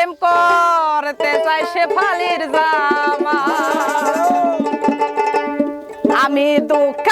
প্রেম করতে চাই সে ফালির জামা। আমি দুঃখ